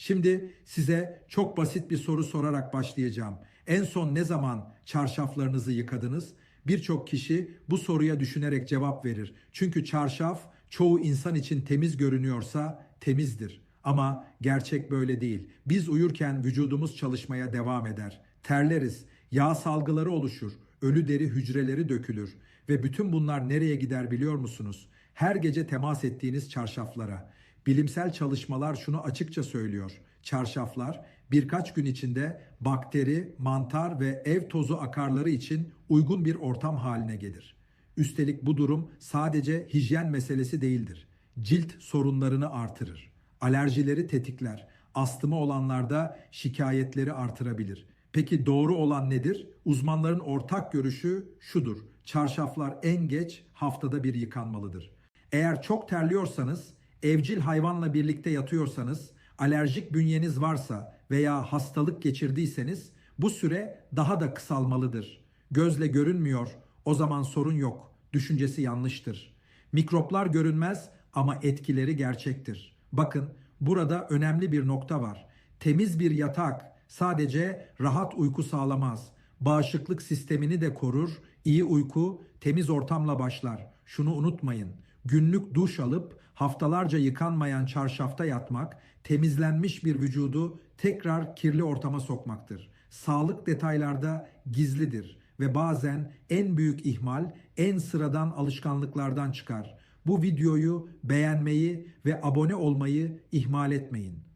Şimdi size çok basit bir soru sorarak başlayacağım. En son ne zaman çarşaflarınızı yıkadınız? Birçok kişi bu soruya düşünerek cevap verir. Çünkü çarşaf çoğu insan için temiz görünüyorsa temizdir. Ama gerçek böyle değil. Biz uyurken vücudumuz çalışmaya devam eder. Terleriz, yağ salgıları oluşur, ölü deri hücreleri dökülür ve bütün bunlar nereye gider biliyor musunuz? Her gece temas ettiğiniz çarşaflara. Bilimsel çalışmalar şunu açıkça söylüyor. Çarşaflar birkaç gün içinde bakteri, mantar ve ev tozu akarları için uygun bir ortam haline gelir. Üstelik bu durum sadece hijyen meselesi değildir. Cilt sorunlarını artırır. Alerjileri tetikler. Astımı olanlarda şikayetleri artırabilir. Peki doğru olan nedir? Uzmanların ortak görüşü şudur. Çarşaflar en geç haftada bir yıkanmalıdır. Eğer çok terliyorsanız, evcil hayvanla birlikte yatıyorsanız, alerjik bünyeniz varsa veya hastalık geçirdiyseniz bu süre daha da kısalmalıdır. Gözle görünmüyor, o zaman sorun yok. Düşüncesi yanlıştır. Mikroplar görünmez ama etkileri gerçektir. Bakın burada önemli bir nokta var. Temiz bir yatak sadece rahat uyku sağlamaz. Bağışıklık sistemini de korur. İyi uyku temiz ortamla başlar. Şunu unutmayın. Günlük duş alıp haftalarca yıkanmayan çarşafta yatmak temizlenmiş bir vücudu tekrar kirli ortama sokmaktır. Sağlık detaylarda gizlidir ve bazen en büyük ihmal en sıradan alışkanlıklardan çıkar. Bu videoyu beğenmeyi ve abone olmayı ihmal etmeyin.